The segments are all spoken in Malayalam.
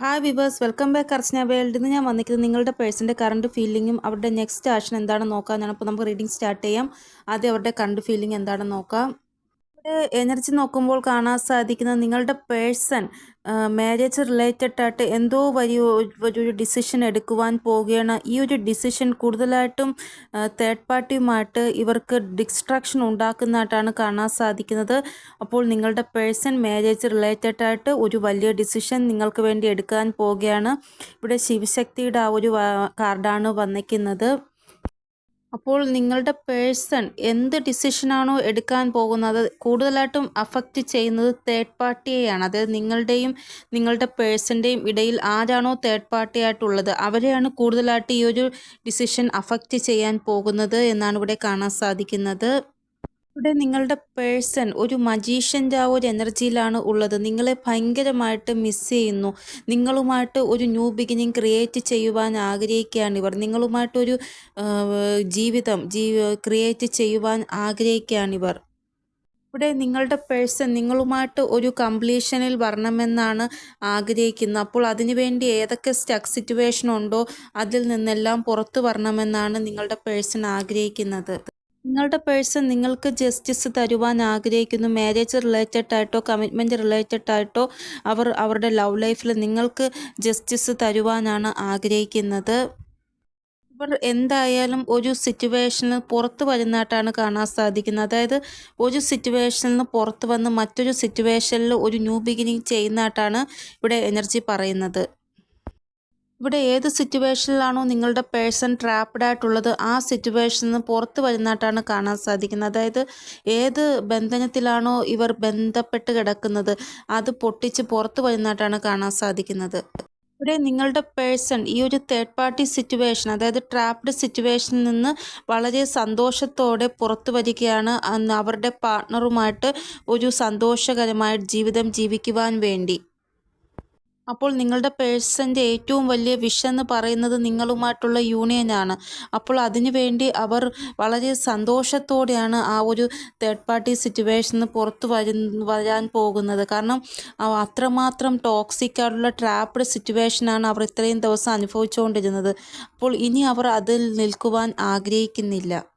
Hi viewers welcome back Archana world ഇന്ന് ഞാൻ വന്നിരിക്കുന്നത് നിങ്ങളുടെ പേഴ്സന്റെ കറണ്ട് ഫീലിങ്ങും അവരുടെ നെക്സ്റ്റ് ആക്ഷൻ എന്താണെന്ന് നോക്കാമെന്നാണ് അപ്പോൾ നമുക്ക് റീഡിംഗ് സ്റ്റാർട്ട് ചെയ്യാം. ആദ്യം അവരുടെ കറണ്ട് ഫീലിംഗ് എന്താണെന്ന് നോക്കാം. എനർജി നോക്കുമ്പോൾ കാണാൻ സാധിക്കുന്നത് നിങ്ങളുടെ പേഴ്സൺ മാരേജ് റിലേറ്റഡ് ആയിട്ട് എന്തോ വലിയ ഒരു- ഡിസിഷൻ എടുക്കുവാൻ പോവുകയാണ്. ഈ ഒരു ഡിസിഷൻ കൂടുതലായിട്ടും തേർഡ് പാർട്ടിയുമായിട്ട് ഇവർക്ക് ഡിസ്ട്രാക്ഷൻ ഉണ്ടാക്കുന്നതായിട്ടാണ് കാണാൻ സാധിക്കുന്നത്. അപ്പോൾ നിങ്ങളുടെ പേഴ്സൺ മാരേജ് റിലേറ്റഡ് ആയിട്ട് ഒരു വലിയ ഡിസിഷൻ നിങ്ങൾക്ക് വേണ്ടി എടുക്കാൻ പോവുകയാണ്. ഇവിടെ ശിവശക്തിയുടെ ആ ഒരു കാർഡാണ് വന്നിരിക്കുന്നത്. അപ്പോൾ നിങ്ങളുടെ പേഴ്സൺ എന്ത് ഡിസിഷനാണോ എടുക്കാൻ പോകുന്നത് കൂടുതലായിട്ടും അഫക്റ്റ് ചെയ്യുന്നത് തേർഡ് പാർട്ടിയെയാണ് അതായത് നിങ്ങളുടെയും നിങ്ങളുടെ പേഴ്സന്റെയും ഇടയിൽ ആരാണോ തേർഡ് പാർട്ടി ആയിട്ടുള്ളത് അവരെയാണ് കൂടുതലായിട്ട് ഈ ഒരു ഡിസിഷൻ അഫക്റ്റ് ചെയ്യാൻ പോകുന്നത് എന്നാണ് ഇവിടെ കാണാൻ സാധിക്കുന്നത്. ഇവിടെ നിങ്ങളുടെ പേഴ്സൺ ഒരു മജീഷ്യന്റെ ആ ഒരു എനർജിയിലാണ് ഉള്ളത്. നിങ്ങളെ ഭയങ്കരമായിട്ട് മിസ് ചെയ്യുന്നു. നിങ്ങളുമായിട്ട് ഒരു ന്യൂ ബിഗിനിങ് ക്രിയേറ്റ് ചെയ്യുവാൻ ആഗ്രഹിക്കുകയാണ് ഇവർ. നിങ്ങളുമായിട്ടൊരു ജീവിതം ജീ ക്രിയേറ്റ് ചെയ്യുവാൻ ആഗ്രഹിക്കുകയാണ് ഇവർ. ഇവിടെ നിങ്ങളുടെ പേഴ്സൺ നിങ്ങളുമായിട്ട് ഒരു കംപ്ലീഷനിൽ വരണമെന്നാണ് ആഗ്രഹിക്കുന്നത്. അപ്പോൾ അതിനുവേണ്ടി ഏതൊക്കെ സ്റ്റക്ക് സിറ്റുവേഷൻ ഉണ്ടോ അതിൽ നിന്നെല്ലാം പുറത്തു വരണമെന്നാണ് നിങ്ങളുടെ പേഴ്സൺ ആഗ്രഹിക്കുന്നത്. നിങ്ങളുടെ പേഴ്സൺ നിങ്ങൾക്ക് ജസ്റ്റിസ് തരുവാൻ ആഗ്രഹിക്കുന്നു. മാരേജ് റിലേറ്റഡ് ആയിട്ടോ കമ്മിറ്റ്മെന്റ് റിലേറ്റഡ് ആയിട്ടോ അവർ അവരുടെ ലവ് ലൈഫിൽ നിങ്ങൾക്ക് ജസ്റ്റിസ് തരുവാനാണ് ആഗ്രഹിക്കുന്നത്. ഇവർ എന്തായാലും ഒരു സിറ്റുവേഷനിൽ പുറത്ത് വരുന്നതായിട്ടാണ് കാണാൻ സാധിക്കുന്നത്. അതായത് ഒരു സിറ്റുവേഷനിൽ നിന്ന് പുറത്ത് വന്ന് മറ്റൊരു സിറ്റുവേഷനിൽ ഒരു ന്യൂ ബിഗിനിങ് ചെയ്യുന്നതായിട്ടാണ് ഇവിടെ എനർജി പറയുന്നത്. ഇവിടെ ഏത് സിറ്റുവേഷനിലാണോ നിങ്ങളുടെ പേഴ്സൺ ട്രാപ്ഡ് ആയിട്ടുള്ളത് ആ സിറ്റുവേഷനിൽ നിന്ന് പുറത്ത് വരുന്നതായിട്ടാണ് കാണാൻ സാധിക്കുന്നത്. അതായത് ഏത് ബന്ധനത്തിലാണോ ഇവർ ബന്ധപ്പെട്ട് കിടക്കുന്നത് അത് പൊട്ടിച്ച് പുറത്ത് വരുന്നതായിട്ടാണ് കാണാൻ സാധിക്കുന്നത്. ഇവിടെ നിങ്ങളുടെ പേഴ്സൺ ഈ ഒരു തേർഡ് പാർട്ടി സിറ്റുവേഷൻ അതായത് ട്രാപ്ഡ് സിറ്റുവേഷനിൽ നിന്ന് വളരെ സന്തോഷത്തോടെ പുറത്തു വരികയാണ് അവരുടെ പാർട്ട്ണറുമായിട്ട് ഒരു സന്തോഷകരമായ ജീവിതം ജീവിക്കുവാൻ വേണ്ടി. അപ്പോൾ നിങ്ങളുടെ പേഴ്സന്റെ ഏറ്റവും വലിയ വിഷ് എന്ന് പറയുന്നത് നിങ്ങളുമായിട്ടുള്ള യൂണിയനാണ് അപ്പോൾ അതിനുവേണ്ടി അവർ വളരെ സന്തോഷത്തോടെയാണ് ആ ഒരു തേർഡ് പാർട്ടി സിറ്റുവേഷനിൽ പുറത്ത് വരു വരാൻ പോകുന്നത്. കാരണം അത്രമാത്രം ടോക്സിക് ആയിട്ടുള്ള ട്രാപ്ഡ് സിറ്റുവേഷനാണ് അവർ ഇത്രയും ദിവസം അനുഭവിച്ചുകൊണ്ടിരുന്നത്. അപ്പോൾ ഇനി അവർ അതിൽ നിൽക്കുവാൻ ആഗ്രഹിക്കുന്നില്ല.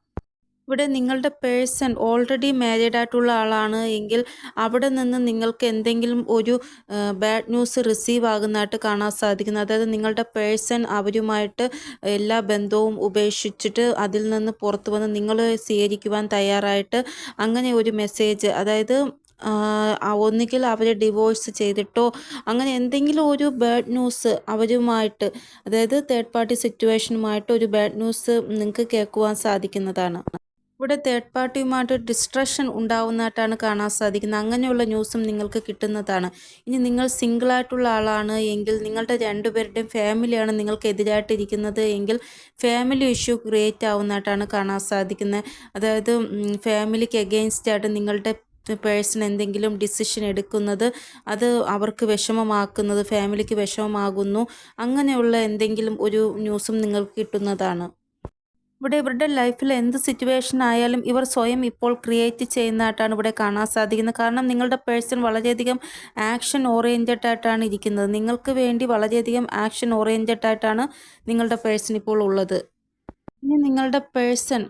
ഇവിടെ നിങ്ങളുടെ പേഴ്സൺ ഓൾറെഡി മാരീഡ് ആയിട്ടുള്ള ആളാണ് എങ്കിൽ അവിടെ നിന്ന് നിങ്ങൾക്ക് എന്തെങ്കിലും ഒരു ബാഡ് ന്യൂസ് റിസീവ് ആകുന്നതായിട്ട് കാണാൻ സാധിക്കുന്നു. അതായത് നിങ്ങളുടെ പേഴ്സൺ അവരുമായിട്ട് എല്ലാ ബന്ധവും ഉപേക്ഷിച്ചിട്ട് അതിൽ നിന്ന് പുറത്തു വന്ന് നിങ്ങൾ സ്വീകരിക്കുവാൻ തയ്യാറായിട്ട് അങ്ങനെ ഒരു മെസ്സേജ് അതായത് ഒന്നുകിൽ അവർ ഡിവോഴ്സ് ചെയ്തിട്ടോ അങ്ങനെ എന്തെങ്കിലും ഒരു ബാഡ് ന്യൂസ് അവരുമായിട്ട് അതായത് തേർഡ് പാർട്ടി സിറ്റുവേഷനുമായിട്ട് ഒരു ബാഡ് ന്യൂസ് നിങ്ങൾക്ക് കേൾക്കുവാൻ സാധിക്കുന്നതാണ്. ഇവിടെ തേർഡ് പാർട്ടിയുമായിട്ട് ഡിസ്ട്രക്ഷൻ ഉണ്ടാവുന്നതായിട്ടാണ് കാണാൻ സാധിക്കുന്നത്. അങ്ങനെയുള്ള ന്യൂസും നിങ്ങൾക്ക് കിട്ടുന്നതാണ്. ഇനി നിങ്ങൾ സിംഗിളായിട്ടുള്ള ആളാണ് എങ്കിൽ നിങ്ങളുടെ രണ്ടുപേരുടെയും ഫാമിലിയാണ് നിങ്ങൾക്ക് എതിരായിട്ടിരിക്കുന്നത് എങ്കിൽ ഫാമിലി ഇഷ്യൂ ക്രിയേറ്റ് ആവുന്നതായിട്ടാണ് കാണാൻ സാധിക്കുന്നത്. അതായത് ഫാമിലിക്ക് എഗെയിൻസ്റ്റ് ആയിട്ട് നിങ്ങളുടെ പേഴ്സൺ എന്തെങ്കിലും ഡിസിഷൻ എടുക്കുന്നത് അത് അവർക്ക് വിഷമമാക്കുന്നത് ഫാമിലിക്ക് വിഷമമാകുന്നു അങ്ങനെയുള്ള എന്തെങ്കിലും ഒരു ന്യൂസും നിങ്ങൾക്ക് കിട്ടുന്നതാണ്. ഇവിടെ ഇവരുടെ ലൈഫിൽ എന്ത് സിറ്റുവേഷൻ ആയാലും ഇവർ സ്വയം ഇപ്പോൾ ക്രിയേറ്റ് ചെയ്യുന്നതായിട്ടാണ് ഇവിടെ കാണാൻ സാധിക്കുന്നത്. കാരണം നിങ്ങളുടെ പേഴ്സൺ വളരെയധികം ആക്ഷൻ ഓറിയന്റഡ് ആയിട്ടാണ് ഇരിക്കുന്നത്. നിങ്ങൾക്ക് വേണ്ടി വളരെയധികം ആക്ഷൻ ഓറിയന്റഡ് ആയിട്ടാണ് നിങ്ങളുടെ പേഴ്സൺ ഇപ്പോൾ ഉള്ളത്. ഇനി നിങ്ങളുടെ പേഴ്സൺ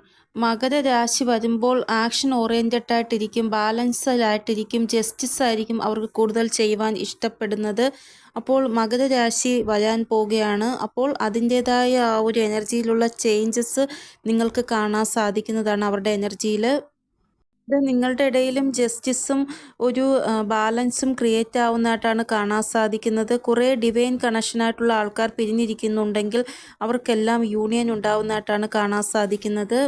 മകരരാശി വരുമ്പോൾ ആക്ഷൻ ഓറിയന്റഡ് ആയിട്ടിരിക്കും ബാലൻസ്ഡായിട്ടിരിക്കും ജസ്റ്റിസ് ആയിരിക്കും അവർക്ക് കൂടുതൽ ചെയ്യുവാൻ ഇഷ്ടപ്പെടുന്നത്. അപ്പോൾ മകരരാശി വരാൻ പോവുകയാണ്. അപ്പോൾ അതിന്റേതായ ആ ഒരു എനർജിയിലുള്ള ചേഞ്ചസ് നിങ്ങൾക്ക് കാണാൻ സാധിക്കുന്നതാണ് അവരുടെ എനർജിയിൽ. ഇത് നിങ്ങളുടെ ഇടയിലും ജസ്റ്റിസും ഒരു ബാലൻസും ക്രിയേറ്റ് ആവുന്നതായിട്ടാണ് കാണാൻ സാധിക്കുന്നത്. കുറേ ഡിവൈൻ കണക്ഷനായിട്ടുള്ള ആൾക്കാർ പിരിഞ്ഞിരിക്കുന്നുണ്ടെങ്കിൽ അവർക്കെല്ലാം യൂണിയൻ ഉണ്ടാവുന്നതായിട്ടാണ് കാണാൻ സാധിക്കുന്നത്.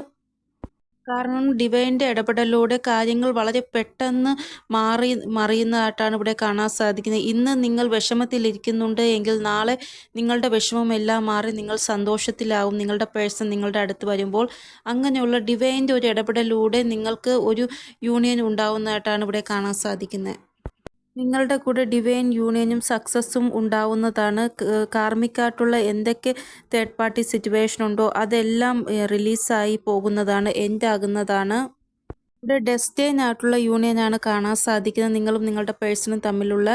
കാരണം ഡിവൈന്റെ ഇടപെടലിലൂടെ കാര്യങ്ങൾ വളരെ പെട്ടെന്ന് മാറി മറിയുന്നതായിട്ടാണ് ഇവിടെ കാണാൻ സാധിക്കുന്നത്. ഇന്ന് നിങ്ങൾ വിഷമത്തിലിരിക്കുന്നുണ്ട് എങ്കിൽ നാളെ നിങ്ങളുടെ വിഷമമെല്ലാം മാറി നിങ്ങൾ സന്തോഷത്തിലാവും. നിങ്ങളുടെ പേഴ്സൺ നിങ്ങളുടെ അടുത്ത് വരുമ്പോൾ അങ്ങനെയുള്ള ഡിവൈന്റെ ഒരു ഇടപെടലിലൂടെ നിങ്ങൾക്ക് ഒരു യൂണിയൻ ഉണ്ടാവുന്നതായിട്ടാണ് ഇവിടെ കാണാൻ സാധിക്കുന്നത്. നിങ്ങളുടെ കൂടെ ഡിവൈൻ യൂണിയനും സക്സസ്സും ഉണ്ടാവുന്നതാണ്. കാർമ്മിക്കായിട്ടുള്ള എന്തൊക്കെ തേർഡ് പാർട്ടി സിറ്റുവേഷൻ ഉണ്ടോ അതെല്ലാം റിലീസായി പോകുന്നതാണ് എൻഡ് ആകുന്നതാണ് ഇവിടെ ഡെസ്റ്റൈൻ ആയിട്ടുള്ള യൂണിയനാണ് കാണാൻ സാധിക്കുന്നത്. നിങ്ങളും നിങ്ങളുടെ പേഴ്സണും തമ്മിലുള്ള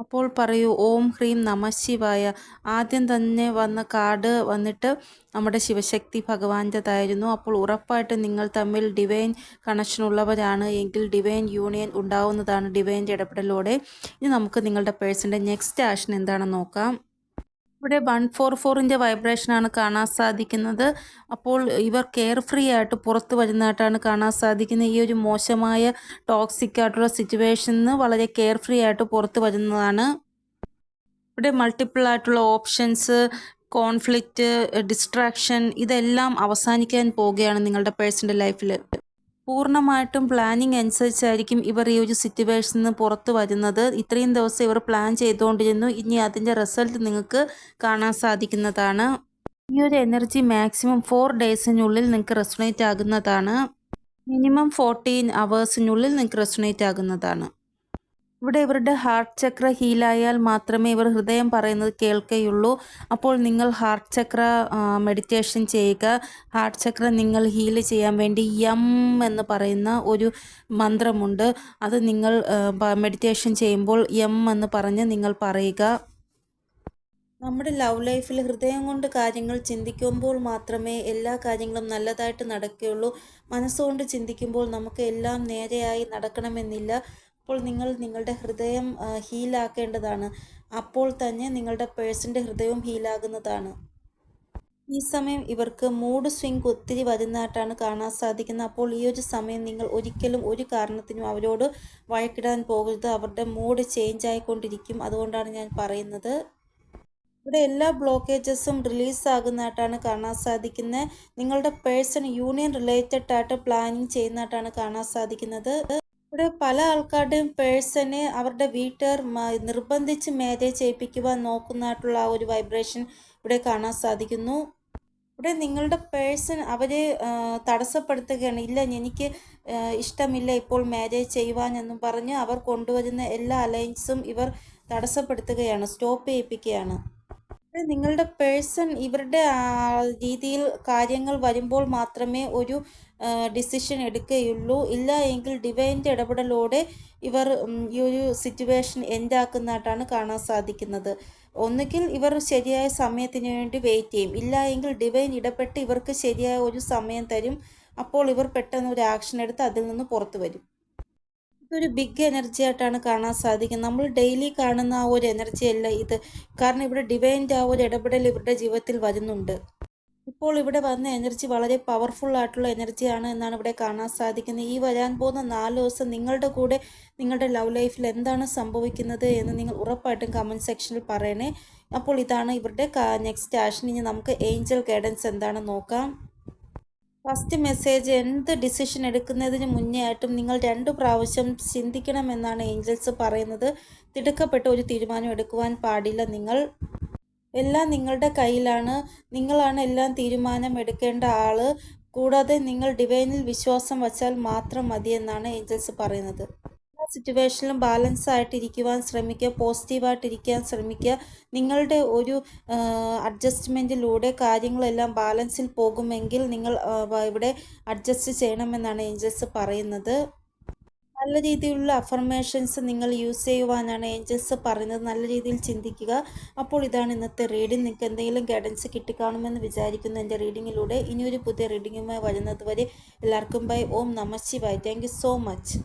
അപ്പോൾ പറയൂ ഓം ഹ്രീം നമ ശിവായ. ആദ്യം തന്നെ വന്ന കാർഡ് വന്നിട്ട് നമ്മുടെ ശിവശക്തി ഭഗവാന്റേതായിരുന്നു. അപ്പോൾ ഉറപ്പായിട്ട് നിങ്ങൾ തമ്മിൽ ഡിവൈൻ കണക്ഷൻ ഉള്ളവരാണ്. എങ്കിൽ ഡിവൈൻ യൂണിയൻ ഉണ്ടാവുന്നതാണ് ഡിവൈന്റെ ഇടപെടലോടെ. ഇനി നമുക്ക് നിങ്ങളുടെ പേഴ്സന്റെ നെക്സ്റ്റ് ആക്ഷൻ എന്താണെന്ന് നോക്കാം. ഇവിടെ വൺ ഫോർ ഫോറിന്റെ വൈബ്രേഷനാണ് കാണാൻ സാധിക്കുന്നത്. അപ്പോൾ ഇവർ കെയർ ഫ്രീ ആയിട്ട് പുറത്ത് വരുന്നതായിട്ടാണ് കാണാൻ സാധിക്കുന്നത്. ഈ ഒരു മോശമായ ടോക്സിക് ആയിട്ടുള്ള സിറ്റുവേഷനിൽ നിന്ന് വളരെ കെയർ ഫ്രീ ആയിട്ട് പുറത്ത് വരുന്നതാണ്. ഇവിടെ മൾട്ടിപ്പിൾ ആയിട്ടുള്ള ഓപ്ഷൻസ് കോൺഫ്ലിക്റ്റ് ഡിസ്ട്രാക്ഷൻ ഇതെല്ലാം അവസാനിക്കാൻ പോവുകയാണ് നിങ്ങളുടെ പേഴ്സന്റെ ലൈഫിൽ പൂർണമായിട്ടും പ്ലാനിങ് അനുസരിച്ചായിരിക്കും ഇവർ ഈ ഒരു സിറ്റുവേഷനിൽ നിന്ന് പുറത്തു വരുന്നത്. ഇത്രയും ദിവസം ഇവർ പ്ലാൻ ചെയ്തുകൊണ്ടിരുന്നു. ഇനി അതിന്റെ റിസൾട്ട് നിങ്ങൾക്ക് കാണാൻ സാധിക്കുന്നതാണ്. ഈ ഒരു എനർജി മാക്സിമം ഫോർ ഡേയ്സിനുള്ളിൽ നിങ്ങൾക്ക് റെസണേറ്റ് ആകുന്നതാണ്. മിനിമം ഫോർട്ടീൻ അവേഴ്സിനുള്ളിൽ നിങ്ങൾക്ക് റെസണേറ്റ് ആകുന്നതാണ്. ഇവിടെ ഇവരുടെ ഹാർട്ട് ചക്ര ഹീലായാൽ മാത്രമേ ഇവർ ഹൃദയം പറയുന്നത് കേൾക്കുകയുള്ളൂ അപ്പോൾ നിങ്ങൾ ഹാർട്ട് ചക്ര മെഡിറ്റേഷൻ ചെയ്യുക. ഹാർട്ട് ചക്ര നിങ്ങൾ ഹീൽ ചെയ്യാൻ വേണ്ടി യം എന്ന് പറയുന്ന ഒരു മന്ത്രമുണ്ട്. അത് നിങ്ങൾ മെഡിറ്റേഷൻ ചെയ്യുമ്പോൾ യം എന്ന് പറഞ്ഞ് നിങ്ങൾ പറയുക. നമ്മുടെ ലവ് ലൈഫിൽ ഹൃദയം കൊണ്ട് കാര്യങ്ങൾ ചിന്തിക്കുമ്പോൾ മാത്രമേ എല്ലാ കാര്യങ്ങളും നല്ലതായിട്ട് നടക്കുകയുള്ളൂ. മനസ്സുകൊണ്ട് ചിന്തിക്കുമ്പോൾ നമുക്ക് എല്ലാം നേരെയായി നടക്കണമെന്നില്ല. അപ്പോൾ നിങ്ങൾ നിങ്ങളുടെ ഹൃദയം ഹീലാക്കേണ്ടതാണ് അപ്പോൾ തന്നെ നിങ്ങളുടെ പേഴ്സന്റെ ഹൃദയവും ഹീലാകുന്നതാണ് ഈ സമയം ഇവർക്ക് മൂഡ് സ്വിങ് ഒത്തിരി വരുന്നതായിട്ടാണ് കാണാൻ സാധിക്കുന്നത്. അപ്പോൾ ഈ ഒരു സമയം നിങ്ങൾ ഒരിക്കലും ഒരു കാരണത്തിനും അവരോട് വഴക്കിടാൻ പോകരുത്. അവരുടെ മൂഡ് ചേഞ്ച് ആയിക്കൊണ്ടിരിക്കും. അതുകൊണ്ടാണ് ഞാൻ പറയുന്നത്. ഇവിടെ എല്ലാ ബ്ലോക്കേജസും റിലീസ് ആകുന്നതായിട്ടാണ് കാണാൻ സാധിക്കുന്നത്. നിങ്ങളുടെ പേഴ്സൺ യൂണിയൻ റിലേറ്റഡ് ആയിട്ട് പ്ലാനിങ് ചെയ്യുന്നതായിട്ടാണ് കാണാൻ സാധിക്കുന്നത്. ഇവിടെ പല ആൾക്കാരുടെയും പേഴ്സണെ അവരുടെ വീട്ടുകാർ നിർബന്ധിച്ച് മേധയെ ചെയ്യിപ്പിക്കുവാൻ നോക്കുന്നതായിട്ടുള്ള ആ ഒരു വൈബ്രേഷൻ ഇവിടെ കാണാൻ സാധിക്കുന്നു. ഇവിടെ നിങ്ങളുടെ പേഴ്സൺ അവരെ തടസ്സപ്പെടുത്തുകയാണ്. ഇല്ല എനിക്ക് ഇഷ്ടമില്ല ഇപ്പോൾ മാരേജ് ചെയ്യുവാൻ എന്നും പറഞ്ഞ് അവർ കൊണ്ടുവരുന്ന എല്ലാ അലയൻസും ഇവർ തടസ്സപ്പെടുത്തുകയാണ് സ്റ്റോപ്പ് ചെയ്യിപ്പിക്കുകയാണ്. നിങ്ങളുടെ പേഴ്സൺ ഇവരുടെ രീതിയിൽ കാര്യങ്ങൾ വരുമ്പോൾ മാത്രമേ ഒരു ഡിസിഷൻ എടുക്കുകയുള്ളൂ. ഇല്ല എങ്കിൽ ഡിവൈന്റെ ഇടപെടലോടെ ഇവർ ഈ ഒരു സിറ്റുവേഷൻ എൻഡാക്കുന്നതായിട്ടാണ് കാണാൻ സാധിക്കുന്നത്. ഒന്നുകിൽ ഇവർ ശരിയായ സമയത്തിന് വേണ്ടി വെയിറ്റ് ചെയ്യും. ഇല്ല എങ്കിൽ ഡിവൈൻ ഇടപെട്ട് ഇവർക്ക് ശരിയായ ഒരു സമയം തരും. അപ്പോൾ ഇവർ പെട്ടെന്ന് ഒരു ആക്ഷൻ എടുത്ത് അതിൽ നിന്ന് പുറത്തു വരും. ഇതൊരു ബിഗ് എനർജി ആയിട്ടാണ് കാണാൻ സാധിക്കുന്നത്. നമ്മൾ ഡെയിലി കാണുന്ന ആ ഒരു എനർജി അല്ല ഇത്. കാരണം ഇവിടെ ഡിവൈന്റെ ആ ഒരു ഇടപെടൽ ഇവരുടെ ജീവിതത്തിൽ വരുന്നുണ്ട്. ഇപ്പോൾ ഇവിടെ വന്ന എനർജി വളരെ പവർഫുൾ ആയിട്ടുള്ള എനർജിയാണ് എന്നാണ് ഇവിടെ കാണാൻ സാധിക്കുന്നത്. ഈ വരാൻ പോകുന്ന നാല് ദിവസം നിങ്ങളുടെ കൂടെ നിങ്ങളുടെ ലവ് ലൈഫിൽ എന്താണ് സംഭവിക്കുന്നത് എന്ന് നിങ്ങൾ ഉറപ്പായിട്ടും കമന്റ് സെക്ഷനിൽ പറയണേ. അപ്പോൾ ഇതാണ് ഇവരുടെ നെക്സ്റ്റ് ആഷൻ ഇനി നമുക്ക് ഏഞ്ചൽ ഗൈഡൻസ് എന്താണ് നോക്കാം. ഫസ്റ്റ് മെസ്സേജ് എന്ത് ഡിസിഷൻ എടുക്കുന്നതിന് മുന്നേ ആയിട്ടും നിങ്ങൾ രണ്ടു പ്രാവശ്യം ചിന്തിക്കണമെന്നാണ് ഏഞ്ചൽസ് പറയുന്നത്. തിടുക്കപ്പെട്ട ഒരു തീരുമാനം എടുക്കുവാൻ പാടില്ല നിങ്ങൾ. എല്ലാം നിങ്ങളുടെ കയ്യിലാണ്. നിങ്ങളാണ് എല്ലാം തീരുമാനം എടുക്കേണ്ട ആൾ. കൂടാതെ നിങ്ങൾ ഡിവൈനിൽ വിശ്വാസം വച്ചാൽ മാത്രം മതിയെന്നാണ് ഏഞ്ചൽസ് പറയുന്നത്. എല്ലാ സിറ്റുവേഷനിലും ബാലൻസ് ആയിട്ടിരിക്കുവാൻ ശ്രമിക്കുക പോസിറ്റീവായിട്ടിരിക്കാൻ ശ്രമിക്കുക. നിങ്ങളുടെ ഒരു അഡ്ജസ്റ്റ്മെന്റിലൂടെ കാര്യങ്ങളെല്ലാം ബാലൻസിൽ പോകുമെങ്കിൽ നിങ്ങൾ ഇവിടെ അഡ്ജസ്റ്റ് ചെയ്യണമെന്നാണ് ഏഞ്ചൽസ് പറയുന്നത്. നല്ല രീതിയിലുള്ള അഫർമേഷൻസ് നിങ്ങൾ യൂസ് ചെയ്യുവാനാണ് ഏഞ്ചൽസ് പറയുന്നത്. നല്ല രീതിയിൽ ചിന്തിക്കുക. അപ്പോൾ ഇതാണ് ഇന്നത്തെ റീഡിംഗ് നിങ്ങൾക്ക് എന്തെങ്കിലും ഗൈഡൻസ് കിട്ടിക്കാണുമെന്ന് വിചാരിക്കുന്നു. എന്റെ റീഡിങ്ങിലൂടെ ഇനിയൊരു പുതിയ റീഡിങ്ങുമായി വരുന്നതുവരെ എല്ലാവർക്കും ബൈ ഓം നമ ശിവായ്. Thank so much